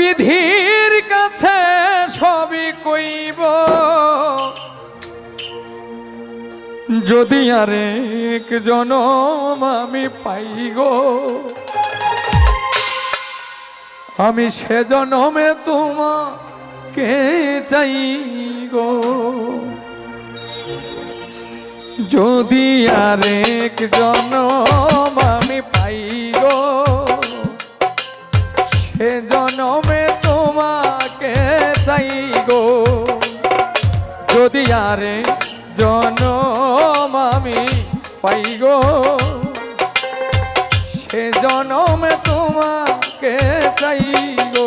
বিধির কাছে সবই কইব। যদি আরেক জনম আমি পাই গো, আমি সে জনমে তোমাকে চাই গো। যদি আরেক জনম আমি পাই যদি আরে জনম আমি পাই গো। সে জনমে তোমাকে চাই গো।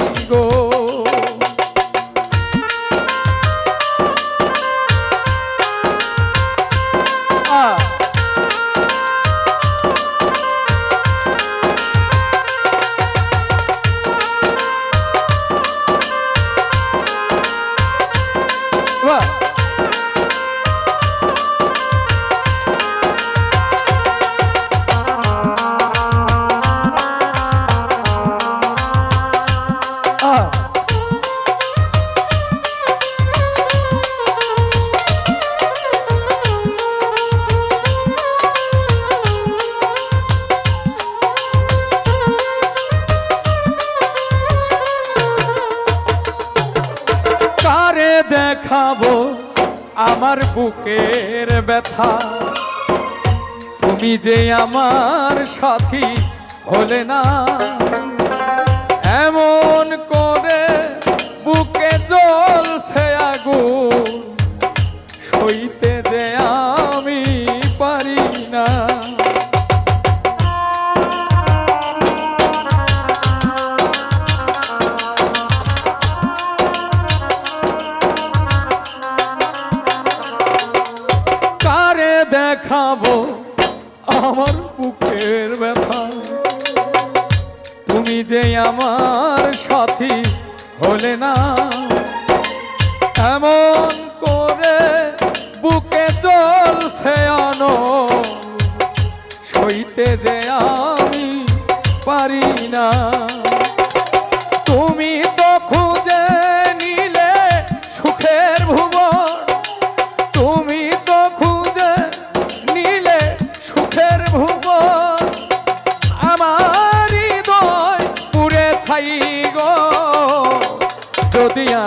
দেখাবো আমার বুকের ব্যথা। তুমি যে আমার সাথী হলে না। এমন করে দেখাবো আমার বুকের ব্যথা তুমি যে আমার সাথী হলে না, এমন করে বুকে চলছে আনো সইতে যে আমি পারি না।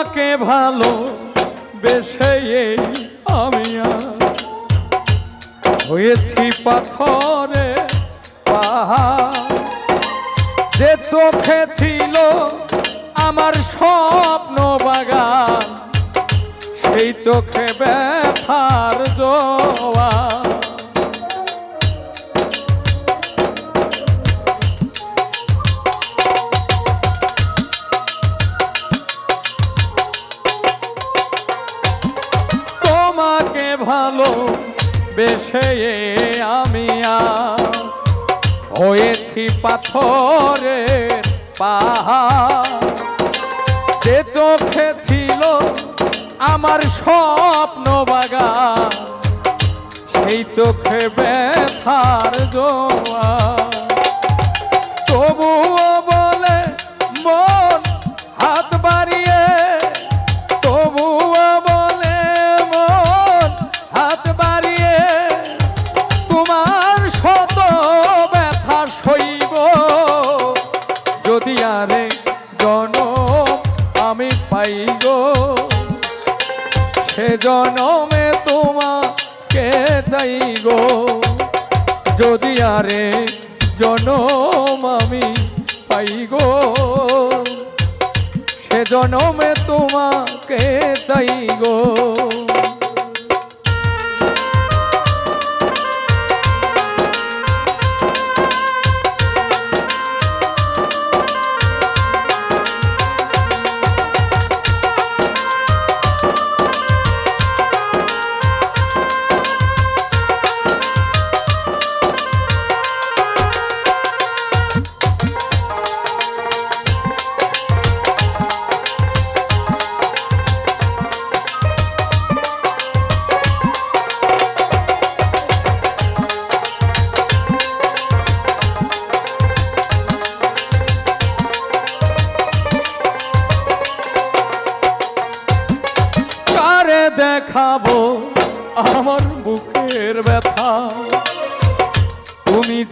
তোমাকে ভালো বেশে আমি হয়েছি পাথরে পাহাড়। যে চোখে ছিল আমার স্বপ্ন বাগান, সেই চোখে ব্যথার জোয়া এসে আমি হয়েছি পাথরে পাহাড়। যে চোখে ছিল আমার স্বপ্ন বাগান, সেই চোখে ব্যথার জোয়া যদি আরে জন আমি পাই গো। সে জনমে তোমাকে চাই গো। যদি আরে জনম আমি পাই গো। সে জনমে তোমাকে চাই গো।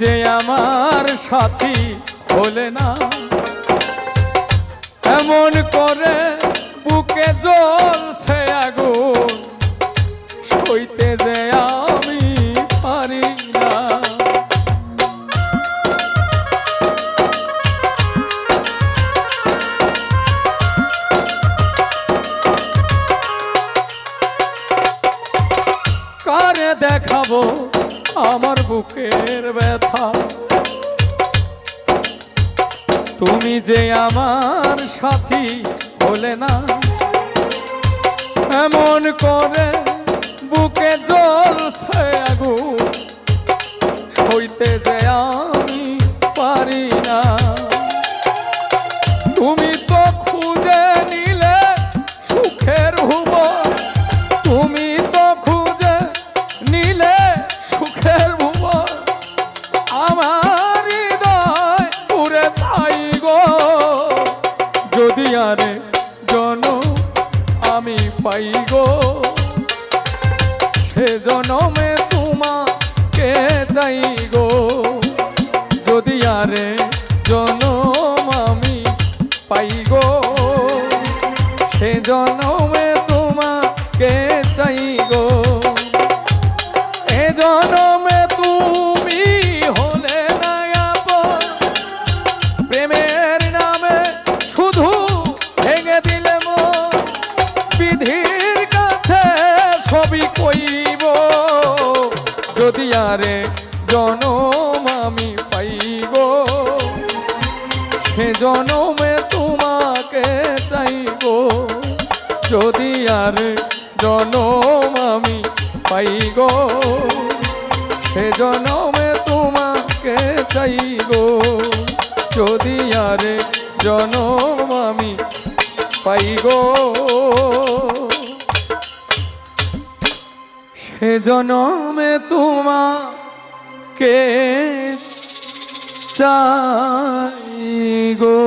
যে আমার সাথী হলে না। এমন করে বুকে জ্বলছে আগুন, সইতে যে আমি পারি না। কারে দেখাবো আমার বুকের ব্যথা। তুমি যে আমার সাথী বলে না, এমন করে বুকে জ্বলছে আগুন। সইতে যে চাই গো। সে জনমে তোমাকে চাইব। যদি আর জনম আমি পাই সে জনমে তোমাকে চাইব। যদি আর জনম আমি পাই গো সে জনমে তোমাকে চাই গো